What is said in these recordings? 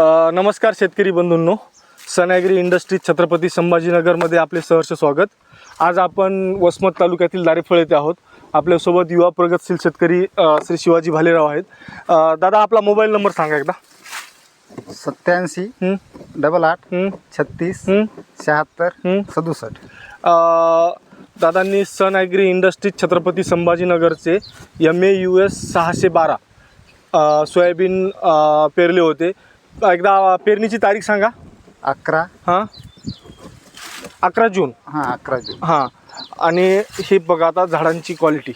नमस्कार शेतकरी बंधूंनो सनॅग्री इंडस्ट्री छत्रपती संभाजीनगरमध्ये आपले सहर्ष स्वागत आज आपण वसमत तालुक्यातील दारेफळ येथे आहोत आपल्यासोबत युवा प्रगतशील शेतकरी श्री शिवाजी भालेराव आहेत दादा आपला मोबाईल नंबर सांगा एकदा सत्याऐंशी? डबल आठ? छत्तीस? शहात्तर? सदुसष्ट दादांनी सन ॲग्री इंडस्ट्री छत्रपती संभाजीनगरचे एम ए यू एस सहाशे बारा सोयाबीन पेरले होते एकदा पेरणीची तारीख सांगा. अकरा. हां? अकरा जून. हां अकरा जून. हां. आणि हे बघा आता झाडांची क्वालिटी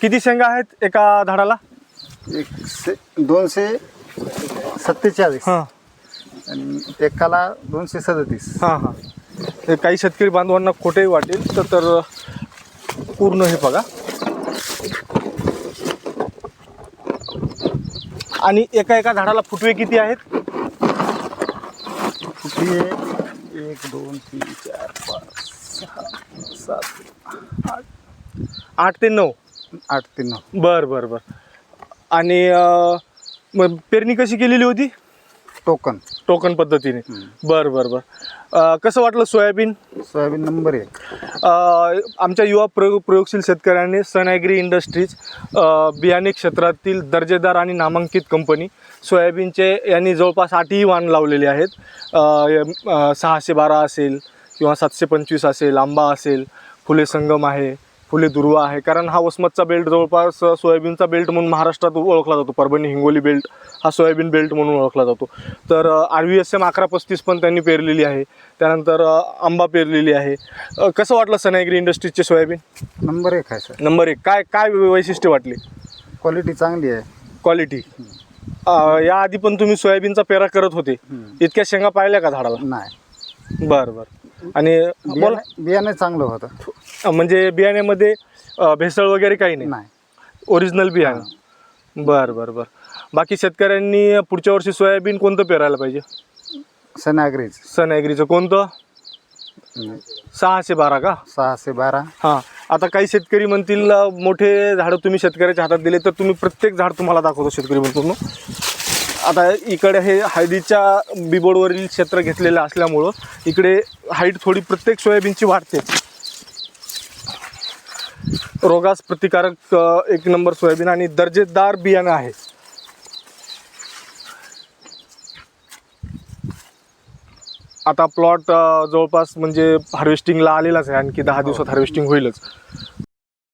किती शेंगा आहेत एका झाडाला? एकशे दोनशे सत्तेचाळीस. हां. आणि एकाला दोनशे सदतीस. हां. हां काही शेतकरी बांधवांना खोटंही वाटेल तर तर पूर्ण हे बघा. आणि एका एका झाडाला फुटवे किती आहेत? कुठे एक दोन तीन चार पाच सहा सात आठ. ते नऊ. आठ ते नऊ. बर बर बर. आणि अं, मग पेरणी कशी केलेली होती? टोकन. टोकन पद्धतीने. बर बर बर. अं, कसं वाटलं सोयाबीन? सोयाबीन नंबर एक. अ, आमच्या युवा प्रयोग प्रयोगशील शेतकऱ्यांनी सन ॲग्री इंडस्ट्रीज अ, बियाणे क्षेत्रातील दर्जेदार आणि नामांकित कंपनी सोयाबीनचे यांनी जवळपास आठही वाण लावलेले आहेत. अ, एम- अ, सहाशे बारा असेल किंवा सातशे पंचवीस असेल आंबा असेल फुले संगम आहे फुले दुर्वा आहे. कारण हा वसमतचा बेल्ट जवळपास सोयाबीनचा बेल्ट म्हणून महाराष्ट्रात ओळखला जातो. परभणी हिंगोली बेल्ट हा सोयाबीन बेल्ट म्हणून ओळखला जातो. तर आर व्ही एस एम अकरा पस्तीस पण त्यांनी पेरलेली आहे. त्यानंतर आंबा पेरलेली आहे. कसं वाटलं सनॅग्री इंडस्ट्रीजचे सोयाबीन? नंबर एक आहे सर. नंबर एक. काय काय वैशिष्ट्य वाटली? क्वालिटी चांगली आहे. क्वालिटी याआधी पण तुम्ही सोयाबीनचा पेरा करत होते. इतक्या शेंगा पाहिल्या का झाडाला? नाही. बरं बरं. आणि बोला. बियाणे बियाणे चांगलं होतं. म्हणजे बियाण्यामध्ये अ, भेसळ वगैरे काही नाही? नाही. ओरिजिनल बियाणं. बरं बरं बरं. बाकी शेतकऱ्यांनी पुढच्या वर्षी सोयाबीन कोणतं पेरायला पाहिजे? सनागरीच सन ॲग्रीचं कोणतं? सहाशे बारा का? सहाशे बारा. हां. आता काही शेतकरी म्हणतील अ, मोठे झाडं तुम्ही शेतकऱ्याच्या हातात दिले तर तुम्ही प्रत्येक झाड तुम्हाला दाखवतो शेतकरी म्हणतो आता इकडे हे हळदीच्या बिबोडवरील क्षेत्र घेतलेलं असल्यामुळं इकडे हाईट थोडी प्रत्येक सोयाबीनची वाढते. रोगास प्रतिकारक एक नंबर सोयाबीन आणि दर्जेदार बियाणं आहे. आता प्लॉट जवळपास म्हणजे हार्वेस्टिंगला आलेलाच आहे. आणखी दहा दिवसात हार्वेस्टिंग होईलच.